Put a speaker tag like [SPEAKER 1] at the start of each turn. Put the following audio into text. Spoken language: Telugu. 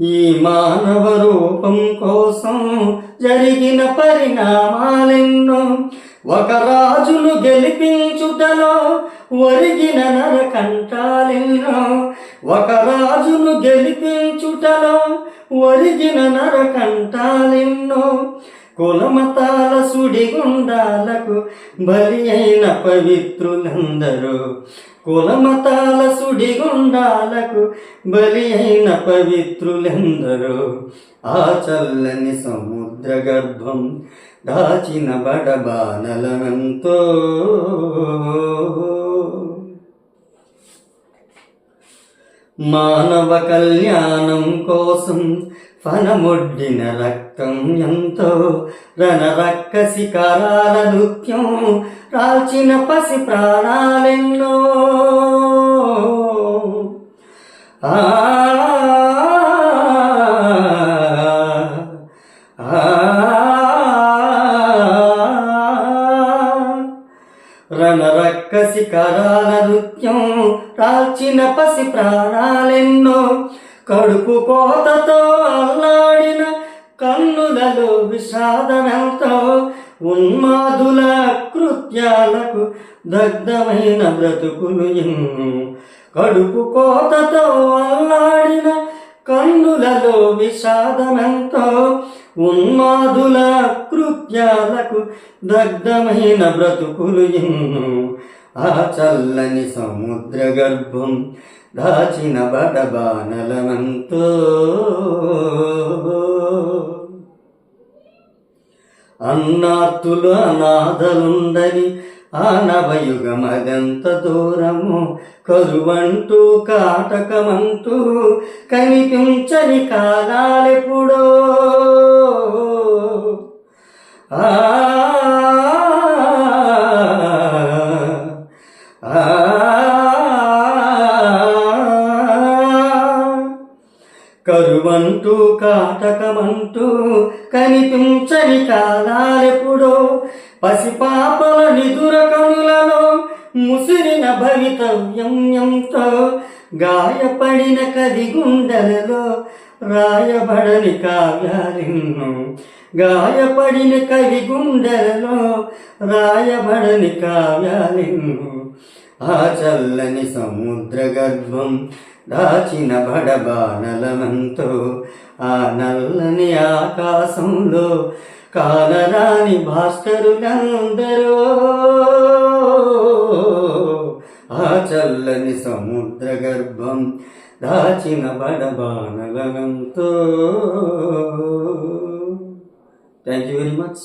[SPEAKER 1] ఈ మానవ రూపం కోసం జరిగిన పరిణామాలెన్నో ఒక రాజును గెలిపించుటలో ఒరిగిన నరకంటాలెన్నో ఒక రాజును గెలిపించుటలో ఒరిగిన నరకంటాలెన్నో కులమతాల సుడిగుండాలకు బలి అయిన పవిత్రులందరూ. కులమతాల సుడిగుండాలకు బలి అయిన పవిత్రులందరూ. ఆ చల్లని సముద్ర గర్భం దాచిన బడబానలనంతో మానవ కళ్యాణం కోసం ఫనముడ్డిన రక్తం ఎంతో రణరక్కసి కరాల నృత్యం రాల్చిన పసి ప్రాణాలెన్నో. ఆ రణరక్క కరాల నృత్యం రాల్చిన పసి ప్రాణాలెన్నో కడుపు కోతతో అల్లాడిన కన్నులలో విషాదమెంతో ఉన్మాదుల కృత్యాలకు దగ్ధమైన బ్రతుకులు కడుపు కోతతో అల్లాడిన కన్నులలో విషాదమెంతో ఉన్మాదుల కృత్యాలకు దగ్ధమైన బ్రతుకులు ఎన్నో. ఆ చల్లని సముద్ర గర్భం దాచిన బడబానలమంతో అన్నార్తులు అనాథలుండని ఆనవయుగమదెంత దూరము కరువంటూ కాటకమంటూ కనిపించని కాలాలెప్పుడో. ఆ కరువంటూ కాటకమంటూ కనిపించని కాలాలెప్పుడో. పసిపాపల నిదుర కనులలో ముసిరిన భవితవ్యంతో గాయపడిన కది గుండెలలో రాయబడని కావ్యాలెన్నో. గాయపడిన కవి గుండెలలో రాయబడని కావ్యాలెన్నో. ఆ చల్లని సముద్ర గర్భం దాచిన బడబానలమంతో ఆ నల్లని ఆకాశంలో కానరాని భాస్కరులందరూ. ఆ చల్లని సముద్ర గర్భం దాచిన బడబానలనంతో థ్యాంక్ యూ వెరీ మచ్